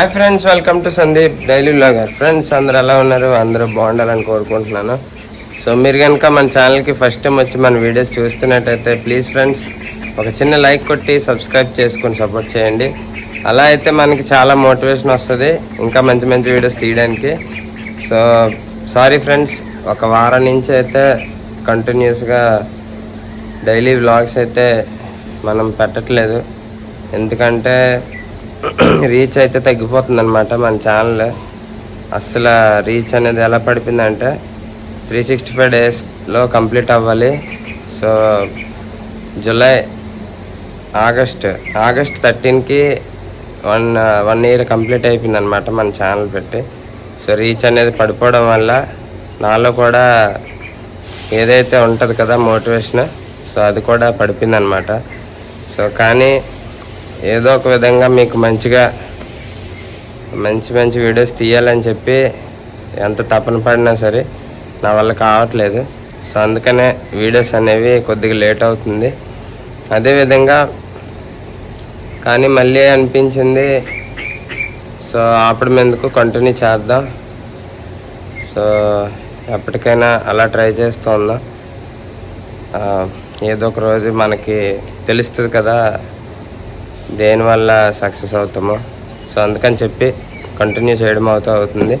Hi friends welcome to Sandeep daily blogger friends అందరు ఎలా ఉన్నారు? అందరూ బాగుండాలని కోరుకుంటున్నాను. సో మీరు కనుక మన ఛానల్కి ఫస్ట్ టైం వచ్చి మన వీడియోస్ చూస్తున్నట్టయితే ప్లీజ్ ఫ్రెండ్స్ ఒక చిన్న లైక్ కొట్టి సబ్స్క్రైబ్ చేసుకొని సపోర్ట్ చేయండి. అలా అయితే మనకి చాలా మోటివేషన్ వస్తుంది. ఇంకా మంచి మంచి వీడియోస్ తీయడానికి. సో సారీ ఫ్రెండ్స్ ఒక వారం నుంచి అయితే కంటిన్యూస్గా డైలీ వ్లాగ్స్ అయితే మనం పెట్టట్లేదు. ఎందుకంటే రీచ్ అయితే తగ్గిపోతుంది అనమాట మన ఛానల్ అస్సలు రీచ్ అనేది ఎలా పడిపోయిందంటే త్రీ సిక్స్టీ ఫైవ్ డేస్లో కంప్లీట్ అవ్వాలి. సో జూలై ఆగస్ట్ ఆగస్ట్ థర్టీన్కి వన్ వన్ ఇయర్ కంప్లీట్ అయిపోయింది అనమాట మన ఛానల్ పెట్టి. సో రీచ్ అనేది పడిపోవడం వల్ల నాలో కూడా ఏదైతే ఉంటుంది కదా మోటివేషన్ సో అది కూడా పడిపోయింది అనమాట సో కానీ ఏదో ఒక విధంగా మీకు మంచిగా మంచి మంచి వీడియోస్ తీయాలని చెప్పి ఎంత తపన పడినా సరే నా వల్ల కావట్లేదు. సో అందుకనే వీడియోస్ అనేవి కొద్దిగా లేట్ అవుతుంది. అదేవిధంగా కానీ మళ్ళీ అనిపించింది సో ఆపడం ఎందుకు? కంటిన్యూ చేద్దాం. సో ఎప్పటికైనా అలా ట్రై చేస్తూ ఉందాం. ఏదో ఒక రోజు మనకి తెలుస్తుంది కదా దేనివల్ల సక్సెస్ అవుతామో. సో అందుకని చెప్పి కంటిన్యూ చేయడం అవుతూ అవుతుంది.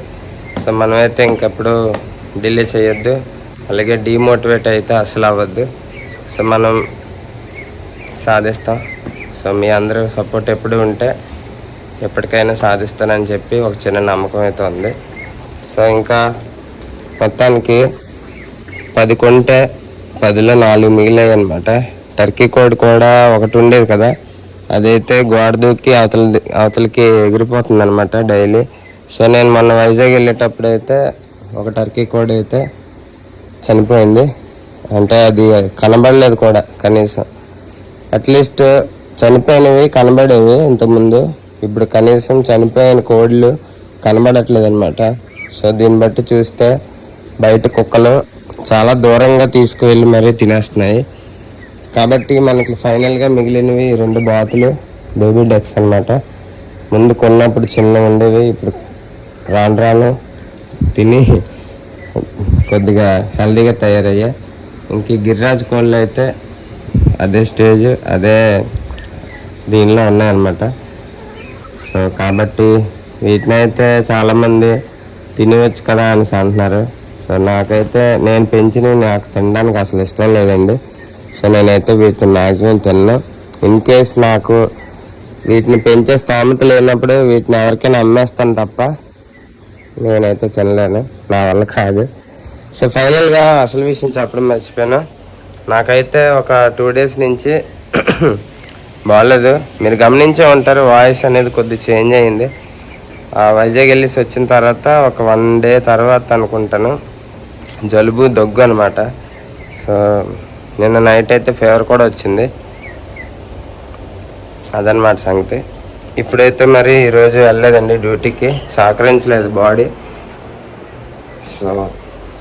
సో మనమైతే ఇంకెప్పుడు డిలే చేయొద్దు. అలాగే డిమోటివేట్ అయితే అసలు అవ్వద్దు. సో మనం సాధిస్తాం. సో మీ అందరూ సపోర్ట్ ఎప్పుడు ఉంటే ఎప్పటికైనా సాధిస్తానని చెప్పి ఒక చిన్న నమ్మకం అయితే ఉంది. సో ఇంకా మొత్తానికి పది కొంటే పదిలో నాలుగు మిగిలాయి అనమాట టర్కీ కోడ్ కూడా ఒకటి ఉండేది కదా. అదైతే గోడ దూకి అవతల అవతలకి ఎగిరిపోతుంది అనమాట డైలీ. సో నేను మొన్న వైజాగ్ వెళ్ళేటప్పుడు అయితే ఒక టర్కీ కోడ్ అయితే చనిపోయింది. అంటే అది కనబడలేదు కూడా కనీసం. అట్లీస్ట్ చనిపోయినవి కనబడేవి ఇంతకుముందు. ఇప్పుడు కనీసం చనిపోయిన కోడ్లు కనబడట్లేదు అనమాట సో దీన్ని బట్టి చూస్తే బయట కుక్కలు చాలా దూరంగా తీసుకువెళ్ళి మరీ తినేస్తున్నాయి. కాబట్టి మనకి ఫైనల్గా మిగిలినవి రెండు బాతులు బేబీ డెక్స్ అన్నమాట. ముందు కొన్నప్పుడు చిన్న ఉండేవి ఇప్పుడు రాను రాను తిని కొద్దిగా హెల్దీగా తయారయ్యాయి ఇంక గిరిరాజు కోళ్ళు అయితే అదే స్టేజ్ అదే దీనిలో ఉన్నాయన్నమాట. సో కాబట్టి వీటిని అయితే చాలామంది తినవచ్చు కదా అని అంటున్నారు. సో నాకైతే నేను పెంచినవి నాకు తినడానికి అసలు ఇష్టం లేదండి. సో నేనైతే వీటిని మ్యాక్సిమం తిన్నా. ఇన్ కేస్ నాకు వీటిని పెంచే స్థామత లేనప్పుడు వీటిని ఎవరికైనా అమ్మేస్తాను తప్ప నేనైతే తినలేను. నా వల్ల కాదు. సో ఫైనల్గా అసలు విషయం చెప్పడం మర్చిపోయాను. నాకైతే ఒక టూ డేస్ నుంచి బాగాలేదు మీరు గమనించే ఉంటారు వాయిస్ అనేది కొద్ది చేంజ్ అయింది. ఆ వైజాగ్ వెళ్ళేసి వచ్చిన తర్వాత ఒక వన్ డే తర్వాత అనుకుంటాను. జలుబు దగ్గు అనమాట సో నిన్న నైట్ అయితే ఫీవర్ కూడా వచ్చింది. అదనమాట సంగతి. ఇప్పుడైతే మరి ఈరోజు వెళ్ళలేదండి డ్యూటీకి. సహకరించలేదు బాడీ. సో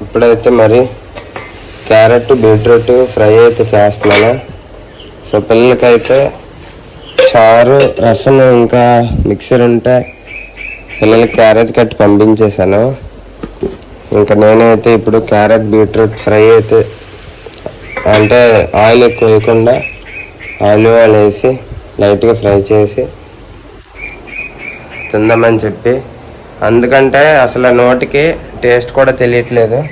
ఇప్పుడైతే మరి క్యారెట్ బీట్రూట్ ఫ్రై అయితే చేస్తున్నాను. సో పిల్లలకైతే చారు రసం ఇంకా మిక్సర్ ఉంటే పిల్లలకి క్యారేజ్ కట్టి పంపించేశాను. ఇంకా నేనైతే ఇప్పుడు క్యారెట్ బీట్రూట్ ఫ్రై అయితే అంటే ఆయిల్ ఎక్కువ వేయకుండా ఆయిల్ ఆయిల్ వేసి లైట్గా ఫ్రై చేసి తిందామని చెప్పి. అందుకంటే అసలు నోటికి టేస్ట్ కూడా తెలియట్లేదు.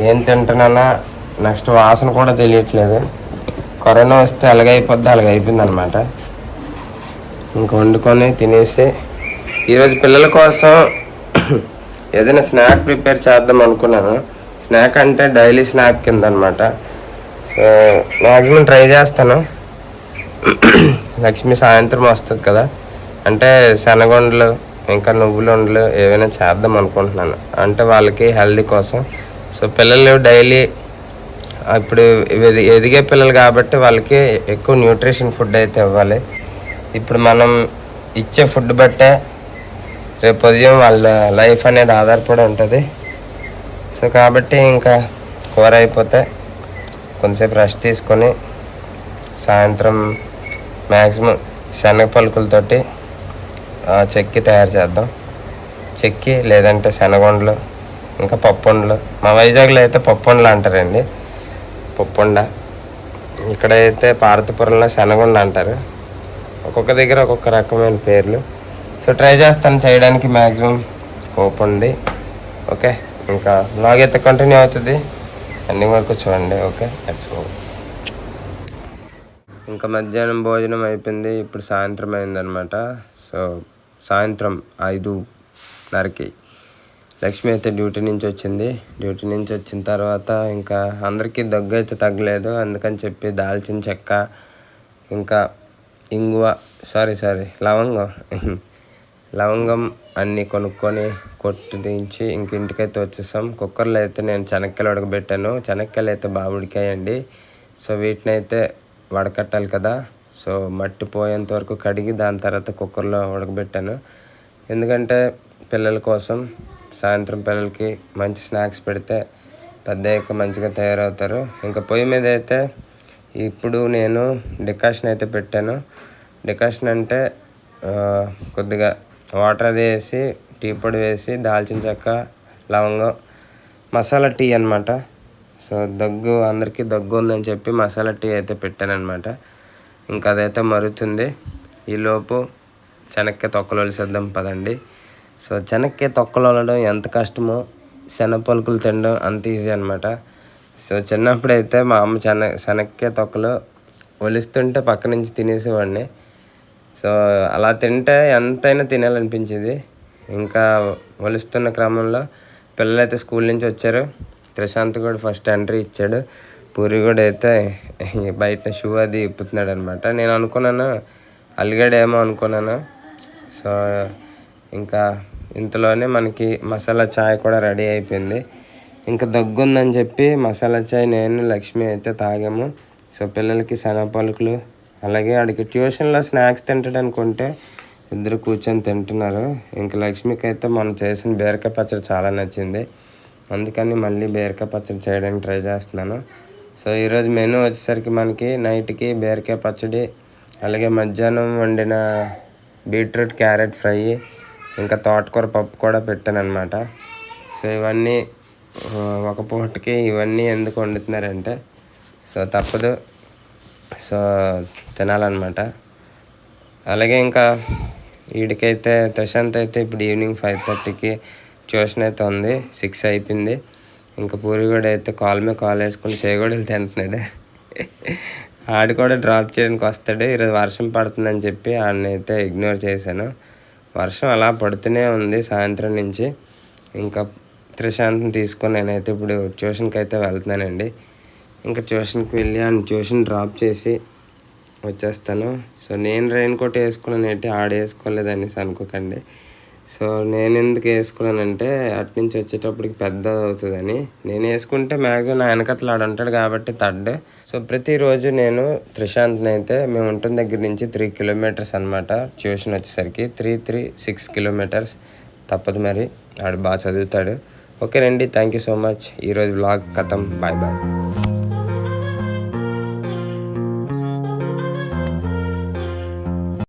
ఏం తింటున్నానా నెక్స్ట్ వాసన కూడా తెలియట్లేదు. కరోనా వస్తే అలగైపోద్ది అలగైపోయింది అనమాట ఇంక వండుకొని తినేసి ఈరోజు పిల్లల కోసం ఏదైనా స్నాక్ ప్రిపేర్ చేద్దాం అనుకున్నాను. స్నాక్ అంటే డైలీ స్నాక్ కింద అనమాట సో మ్యాక్సిమం ట్రై చేస్తాను. లక్ష్మి సాయంత్రం వస్తుంది కదా. అంటే శనగొండలు ఇంకా నువ్వులుండలు ఏవైనా చేద్దాం అనుకుంటున్నాను. అంటే వాళ్ళకి హెల్దీ కోసం. సో పిల్లలు డైలీ ఇప్పుడు ఎది- ఎదిగే పిల్లలు కాబట్టి వాళ్ళకి ఎక్కువ న్యూట్రిషన్ ఫుడ్ అయితే ఇవ్వాలి. ఇప్పుడు మనం ఇచ్చే ఫుడ్ బట్టే రేపు ఉదయం వాళ్ళ లైఫ్ అనేది ఆధారపడి ఉంటుంది. సో కాబట్టి ఇంకా కూర అయిపోతే కొంతసేపు రెస్ట్ తీసుకొని సాయంత్రం మ్యాక్సిమం శనగ పలుకులతోటి చెక్కి తయారు చేద్దాం. చెక్కి లేదంటే శనగొండలు ఇంకా పప్పుండలు. మా వైజాగ్లో అయితే పప్పుండలు అంటారండి. పప్పుండ. ఇక్కడైతే పార్వతీపురంలో శనగొండ అంటారు. ఒక్కొక్క దగ్గర ఒక్కొక్క రకమైన పేర్లు. సో ట్రై చేస్తాను చేయడానికి మ్యాక్సిమం హోప్ ఉంది ఓకే. ఇంకా బ్లాగ్ అయితే కంటిన్యూ అవుతుంది. ఎండింగ్ వరకు చూడండి ఓకే? లెట్స్ గో ఇంకా మధ్యాహ్నం భోజనం అయిపోయింది ఇప్పుడు సాయంత్రం అయిందనమాట సో సాయంత్రం ఐదున్నరకి లక్ష్మి అయితే డ్యూటీ నుంచి వచ్చింది. డ్యూటీ నుంచి వచ్చిన తర్వాత ఇంకా అందరికీ దగ్గు అయితే తగ్గలేదు. అందుకని చెప్పి దాల్చిన చెక్క ఇంకా ఇంగువ సారీ సారీ లవంగం. లవంగం అన్నీ కొనుక్కొని కొట్టు దించి ఇంక ఇంటికైతే వచ్చేసాం. కుక్కర్లో అయితే నేను చెనక్కాయలు ఉడకబెట్టాను. చెనక్కాయలు అయితే బాగా ఉడికాయండి. సో వీటిని అయితే వడకట్టాలి కదా. సో మట్టి పోయేంత వరకు కడిగి దాని తర్వాత కుక్కర్లో ఉడకబెట్టాను. ఎందుకంటే పిల్లల కోసం సాయంత్రం పిల్లలకి మంచి స్నాక్స్ పెడితే పెద్ద మంచిగా తయారవుతారు. ఇంకా పొయ్యి మీద అయితే ఇప్పుడు నేను డికాషన్ అయితే పెట్టాను. డికాషన్ అంటే కొద్దిగా వాటర్ అది వేసి టీ పొడి వేసి దాల్చిన చెక్క లవంగం మసాలా టీ అనమాట సో దగ్గు అందరికీ దగ్గు ఉందని చెప్పి మసాలా టీ అయితే పెట్టాను అనమాట ఇంకా అదైతే మరుగుతుంది. ఈలోపు చెనక్కాయ తొక్కలు వలిసేద్దాం పదండి. సో చెనక్కాయ తొక్కలు వలడం ఎంత కష్టమో శనపలుకులు తినడం అంత ఈజీ అనమాట సో చిన్నప్పుడైతే మా అమ్మ చెన శనక్కాయ తొక్కలు ఒలిస్తుంటే పక్క నుంచి తినేసేవాడిని. సో అలా తింటే ఎంతైనా తినాలనిపించేది. ఇంకా వలుస్తున్న క్రమంలో పిల్లలైతే స్కూల్ నుంచి వచ్చారు. ప్రశాంత్ కూడా ఫస్ట్ ఎంట్రీ ఇచ్చాడు. పూరి కూడా అయితే బయట షూ అది ఇప్పుతున్నాడు అనమాట నేను అనుకున్నాను అలిగాడేమో అనుకున్నాను. సో ఇంకా ఇంతలోనే మనకి మసాలా చాయ్ కూడా రెడీ అయిపోయింది. ఇంకా దగ్గు ఉందని చెప్పి మసాలా చాయ్ నేను లక్ష్మి అయితే తాగాము. సో పిల్లలకి శనగ పలుకులు అలాగే ఆడికి ట్యూషన్లో స్నాక్స్ తింటాడు అనుకుంటే ఇద్దరు కూర్చొని తింటున్నారు. ఇంకా లక్ష్మికి అయితే మనం చేసిన బీరకాయ పచ్చడి చాలా నచ్చింది. అందుకని మళ్ళీ బీరకాయ పచ్చడి చేయడానికి ట్రై చేస్తున్నాను. సో ఈరోజు మెనూ వచ్చేసరికి మనకి నైట్కి బీరకాయ పచ్చడి అలాగే మధ్యాహ్నం వండిన బీట్రూట్ క్యారెట్ ఫ్రై ఇంకా తోటకూర పప్పు కూడా పెట్టాను అనమాట సో ఇవన్నీ ఒక పూటకి ఇవన్నీ ఎందుకు వండుతున్నారంటే సో తప్పదు. సో తినాలన్నమాట. అలాగే ఇంకా వీడికైతే ప్రశాంత్ అయితే ఇప్పుడు ఈవినింగ్ ఫైవ్ థర్టీకి ట్యూషన్ అయితే ఉంది సిక్స్ అయిపోయింది. ఇంకా పూరి కూడా అయితే కాల్ మీద కాల్ వేసుకుని చేయగూడలు తింటున్నాడు ఆడు కూడా డ్రాప్ చేయడానికి వస్తాడు ఈరోజు వర్షం పడుతుందని చెప్పి ఆడిని అయితే ఇగ్నోర్ చేశాను. వర్షం అలా పడుతూనే ఉంది సాయంత్రం నుంచి. ఇంకా త్రిశాంత్ని తీసుకొని నేనైతే ఇప్పుడు ట్యూషన్కి అయితే వెళ్తున్నానండి. ఇంకా ట్యూషన్కి వెళ్ళి ఆయన ట్యూషన్ డ్రాప్ చేసి వచ్చేస్తాను. సో నేను రెయిన్ కోట్ వేసుకున్నాను ఏంటి ఆడ వేసుకోలేదని అనుకోకండి. సో నేను ఎందుకు వేసుకున్నానంటే అటు నుంచి వచ్చేటప్పటికి పెద్ద అవుతుందని. నేను వేసుకుంటే మ్యాక్సిమం నా వెనకతలు ఆడు ఉంటాడు కాబట్టి థర్డ్ సో ప్రతిరోజు నేను త్రిశాంత్ని అయితే మేము ఉంటున్న దగ్గర నుంచి త్రీ కిలోమీటర్స్ అనమాట ట్యూషన్ వచ్చేసరికి. త్రీ త్రీ సిక్స్ కిలోమీటర్స్ తప్పదు మరి. ఆడు బాగా చదువుతాడు. ఓకేనండి థ్యాంక్ యూ సో మచ్ ఈరోజు బ్లాగ్ కథం. Bye bye